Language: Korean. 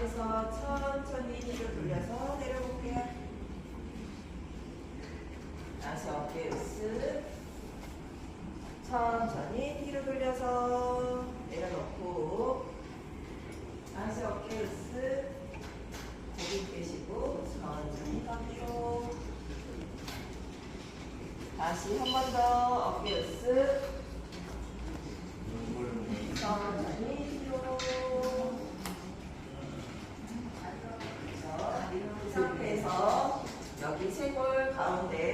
앞에서 천천히 힘을 돌려서 내려볼게요. 다섯 개 으쓱. 천천히 뒤로 돌려서 내려놓고 다시 어깨 으쓱 고개 빼시고 천천히 반대로 다시 한 번 더 어깨 으쓱 천천히 상태에서 여기 쇄골 가운데